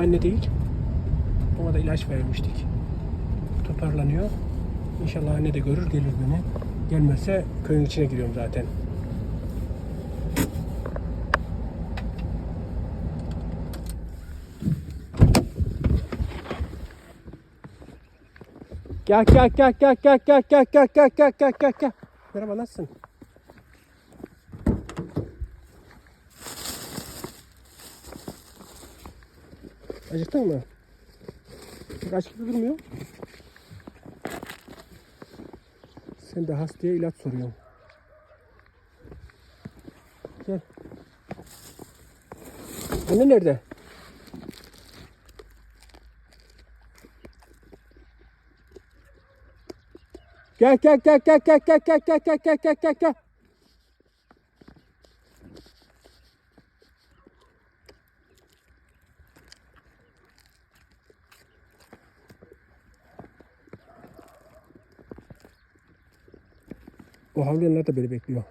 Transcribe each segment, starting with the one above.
anne değil. Ona da ilaç vermiştik. Toparlanıyor. İnşallah anne de görür gelir beni. Gelmezse köyün içine giriyorum zaten. Gel gel gel gel gel gel gel gel gel gel gel gel. Merhaba nasılsın? Acıktın mı? Çok aç gibi durmuyor. Sen de hastaya ilaç soruyorsun. Gel. Anne nerede? Gel gel gel gel gel gel gel gel gel gel gel gel O havlayanlar da beni bekliyor.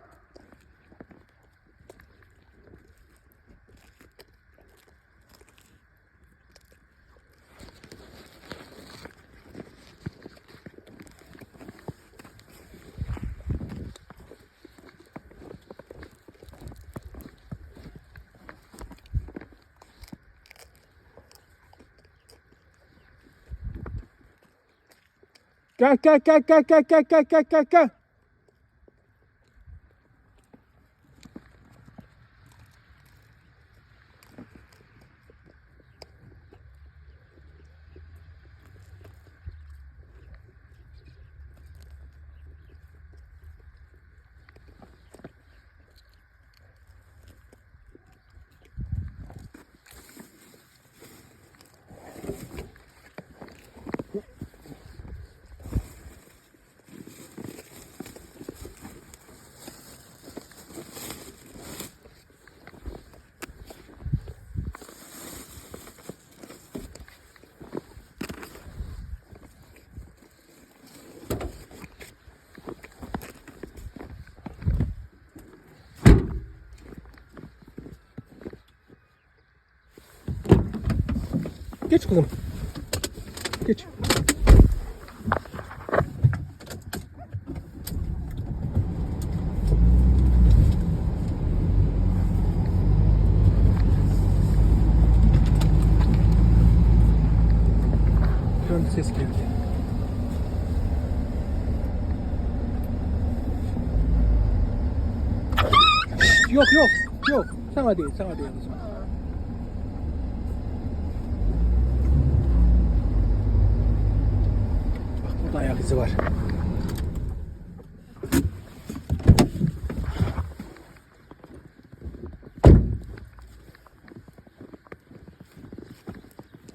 Gel gel gel gel gel gel gel gel gel Geç kızım. Geç. Şu an bir ses geldi. Şşt, Yok yok yok. Sana değil sana değil kızım. Bak izi var.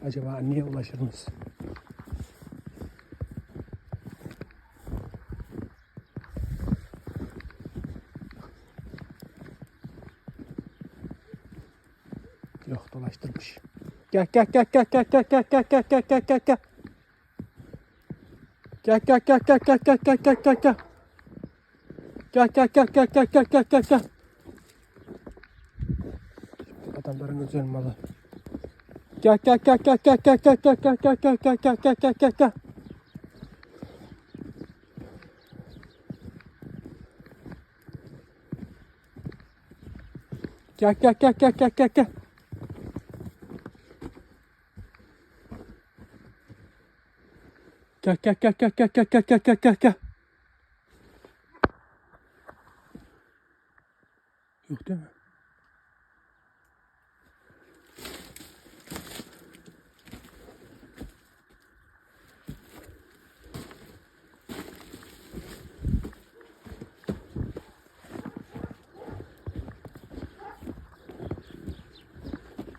Acaba anneye ulaşır mıyız? Yok dolaştırmış. Gel gel gel gel gel gel gel gel gel gel gel gel gel. Gel gel gel gel gel gel gel gel gel gel. Gel gel gel gel gel gel gel gel. Adamların özel malı. Gel gel gel gel gel gel gel gel gel gel gel gel gel gel gel gel gel. Gel gel gel gel gel gel gel. Gel gel gel gel gel gel gel gel gel gel gel. Yok değil mi?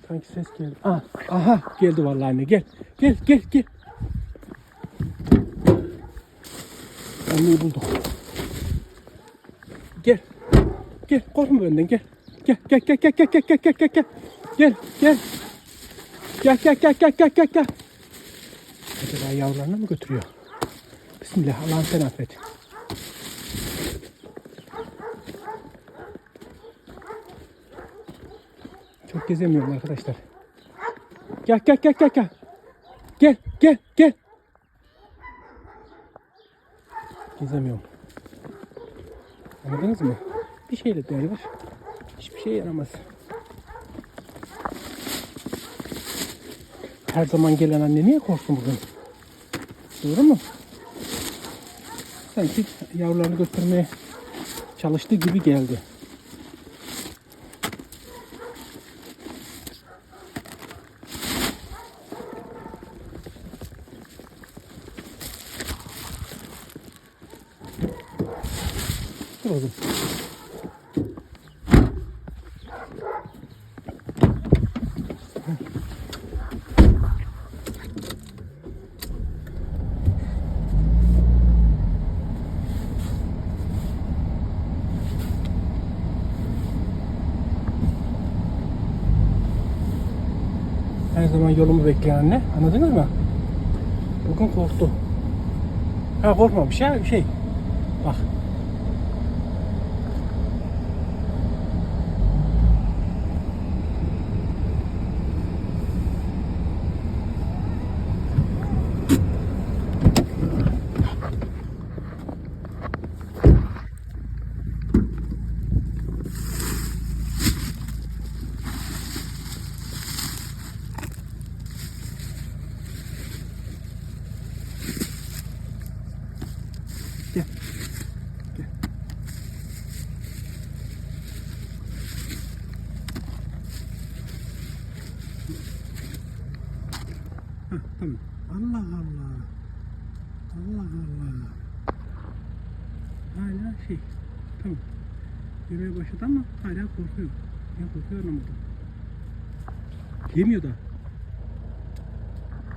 Sanki ses geldi. Ah, aha geldi vallahi anne gel. Gel gel gel. Anneyi bulduk. Gel. Gel korkma benden gel. Gel gel gel gel gel gel gel gel gel gel. Gel gel. Gel gel gel gel gel gel gel. Acaba yavrularını mı götürüyor? Bismillah Allah'ım sen affet. Çok gezemiyorum arkadaşlar. Gel gel gel gel gel. Gel gel gel. Gezemiyorum. Anladınız mı? Bir şeyle derler. Hiçbir şey yaramaz. Her zaman gelen anne niye korksun bugün? Doğru mu? Sanki yavrularını götürmeye çalıştığı gibi geldi. Dur. Her zaman yolumu bekleyen anne. Anladınız mı? Bugün korktu. Ha korkmamış ya şey. Bak. Gel. Gel. Hah, tamam. Allah Allah. Allah Allah. Hala şey. Tamam. Yürümeye başladı ama hala korkuyor. Ya korkuyor anlamadım. Yemiyor da.